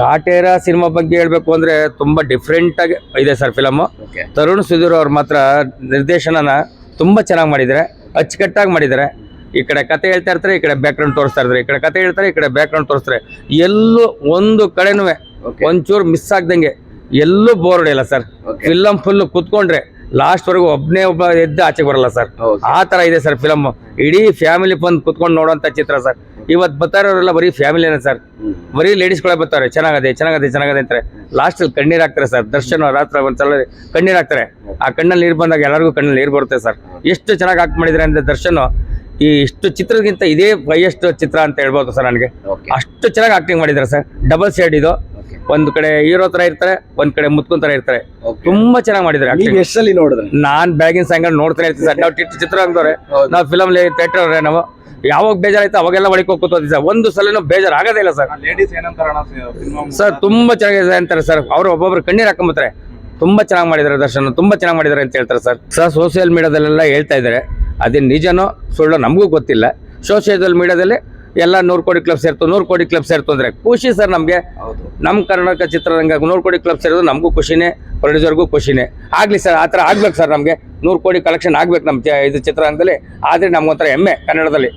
Kaatera cinema ಬಗ್ಗೆ ಹೇಳ್ಬೇಕು ಅಂದ್ರೆ ತುಂಬಾ ಡಿಫ್ರೆಂಟ್ ಆಗಿ ಇದೆ ಸರ್ ಫಿಲಮ್ ತರುಣ್ ಸುಧೀರ್ ಅವ್ರು ಮಾತ್ರ ನಿರ್ದೇಶನನ ತುಂಬಾ ಚೆನ್ನಾಗಿ ಮಾಡಿದ್ದಾರೆ ಅಚ್ಚುಕಟ್ಟಾಗಿ ಮಾಡಿದ್ದಾರೆ ಈ ಕಡೆ ಕತೆ ಹೇಳ್ತಾ ಇರ್ತಾರೆ ಈ ಕಡೆ ಬ್ಯಾಕ್ಗ್ರೌಂಡ್ ತೋರಿಸ್ತಾ ಇರ್ತಾರೆ. ಈ ಕಡೆ ಕತೆ ಹೇಳ್ತಾರೆ ಈ ಕಡೆ ಬ್ಯಾಕ್ಗ್ರೌಂಡ್ ತೋರಿಸ್ತಾರೆ. ಎಲ್ಲೂ ಒಂದು ಕಡೆನೂ. ಒಂಚೂರು ಮಿಸ್ ಆಗ್ದಂಗೆ ಎಲ್ಲೂ ಬೋರ್ ಹೊಡೆಯಲ್ಲ ಸರ್. ಫಿಲಮ್ ಫುಲ್ ಕುತ್ಕೊಂಡ್ರೆ ಲಾಸ್ಟ್ ವರೆಗೂ ಒಬ್ಬನೇ ಒಬ್ಬ ಎದ್ದು ಆಚೆಗೆ ಬರಲ್ಲ ಸರ್. ಆ ತರ ಇದೆ ಸರ್ ಫಿಲಮ್ ಇಡೀ ಫ್ಯಾಮಿಲಿ ಬಂದು ಕುತ್ಕೊಂಡು ನೋಡುವಂತ ಚಿತ್ರ ಸರ್. ಇವತ್ತು ಬರ್ತಾರೋರೆಲ್ಲ ಬರೀ ಫ್ಯಾಮಿಲಿನ ಸರ್ ಬರೀ ಲೇಡೀಸ್ಗಳೇ ಬರ್ತಾರೆ ಚೆನ್ನಾಗದೆ ಚೆನ್ನಾಗದೆ ಚೆನ್ನಾಗದೆ ಅಂತಾರೆ. ಲಾಸ್ಟಲ್ಲಿ ಕಣ್ಣೀರು ಕಣ್ಣೀರ್ ಹಾಕ್ತಾರೆ ಸರ್ ದರ್ಶನ ರಾತ್ರಿ ಒಂದ್ಸಲ ಕಣ್ಣೀರು ಹಾಕ್ತಾರೆ. ಆ ಕಣ್ಣಲ್ಲಿ ನೀರು ಬಂದಾಗ ಎಲ್ಲರಿಗೂ ಕಣ್ಣಲ್ಲಿ ನೀರು ಬರುತ್ತೆ ಸರ್ ಎಷ್ಟು ಚೆನ್ನಾಗಿ ಆಕ್ಟ್ ಮಾಡಿದ್ರೆ ಅಂದರೆ ದರ್ಶನ್ ಈ ಇಷ್ಟು ಚಿತ್ರಕ್ಕಿಂತ ಇದೇ ಹೈಯೆಸ್ಟ್ ಚಿತ್ರ ಅಂತ ಹೇಳ್ಬೋದು ಸರ್ ನನಗೆ. ಅಷ್ಟು ಚೆನ್ನಾಗಿ ಆಕ್ಟಿಂಗ್ ಮಾಡಿದ್ದಾರೆ ಸರ್ ಡಬಲ್ ಸೈಡ್ ಇದು. ಒಂದ್ ಕಡೆ ಹೀರೋ ತರ ಇರ್ತಾರೆ ಒಂದ್ ಕಡೆ ಮುತ್ಕೊಂಡ್ ತರ ಇರ್ತಾರೆ. ತುಂಬಾ ಚೆನ್ನಾಗಿ ಮಾಡಿದ್ರೆ ನೀವು. ಎಷ್ಟಲ್ಲಿ ನೋಡಿದ್ರಿ? ನಾನ್ ಬ್ಯಾಗಿನ ಸಾಯಂಕಾಲ ನೋಡ್ತಾನೆ ಇರ್ತೀನಿ ಸರ್. ನಾವು ಚಿತ್ರರಂಗದವ್ರೆ. ನಾವು ಫಿಲಮ್ ಥಿಯೇಟರ್ ನಾವು. ಯಾವಾಗ ಬೇಜಾರಾಯ್ತು ಅವಾಗೆಲ್ಲ ಒಳಗೆ ಹೋಗಿ ಸರ್. ಒಂದು ಸಲನೂ ಬೇಜಾರು ಆಗೋದೇ ಇಲ್ಲ ಸರ್. ಲೇಡೀಸ್ ಸರ್ ತುಂಬಾ ಚೆನ್ನಾಗಿದೆ ಅಂತಾರೆ ಸರ್. ಅವ್ರು ಒಬ್ಬೊಬ್ರು ಕಣ್ಣೀರ್ ಹಾಕೊಂಬತ್ತಾರೆ ತುಂಬಾ ಚೆನ್ನಾಗಿ ಮಾಡಿದ್ದಾರೆ ದರ್ಶನ. ತುಂಬಾ ಚೆನ್ನಾಗಿ ಮಾಡಿದ್ದಾರೆ ಅಂತ ಹೇಳ್ತಾರೆ ಸರ್. ಸರ್ ಸೋಷಿಯಲ್ ಮೀಡಿಯಾದಲ್ಲೆಲ್ಲ ಹೇಳ್ತಾ ಇದ್ದಾರೆ. ಅದೇ ನಿಜನೋ ಸುಳ್ಳು ನಮಗೂ ಗೊತ್ತಿಲ್ಲ. ಸೋಷಿಯಲ್ ಮೀಡಿಯಾದಲ್ಲಿ ಎಲ್ಲ ನೂರು ಕೋಟಿ ಕ್ಲಬ್ ಸೇರ್ತು ನೂರು ಕೋಟಿ ಕ್ಲಬ್ ಸೇರ್ತು ಅಂದರೆ ಖುಷಿ ಸರ್ ನಮಗೆ. ಹೌದು. ನಮ್ಮ ಕರ್ನಾಟಕ ಚಿತ್ರರಂಗ ನೂರು ಕೋಟಿ ಕ್ಲಬ್ ಸೇರೋದು ನಮಗೂ ಖುಷಿನೇ ಪ್ರೊಡ್ಯೂಸರ್ಗೂ ಖುಷಿನೇ. ಆಗಲಿ ಸರ್ ಆ ಥರ ಆಗ್ಬೇಕು ಸರ್ ನಮಗೆ. ನೂರು ಕೋಟಿ ಕಲೆಕ್ಷನ್ ಆಗ್ಬೇಕು ನಮ್ಮ ಇದು ಚಿತ್ರರಂಗದಲ್ಲಿ. ಆದರೆ ನಮ್ಗೊಂಥರ ಹೆಮ್ಮೆ ಕನ್ನಡದಲ್ಲಿ.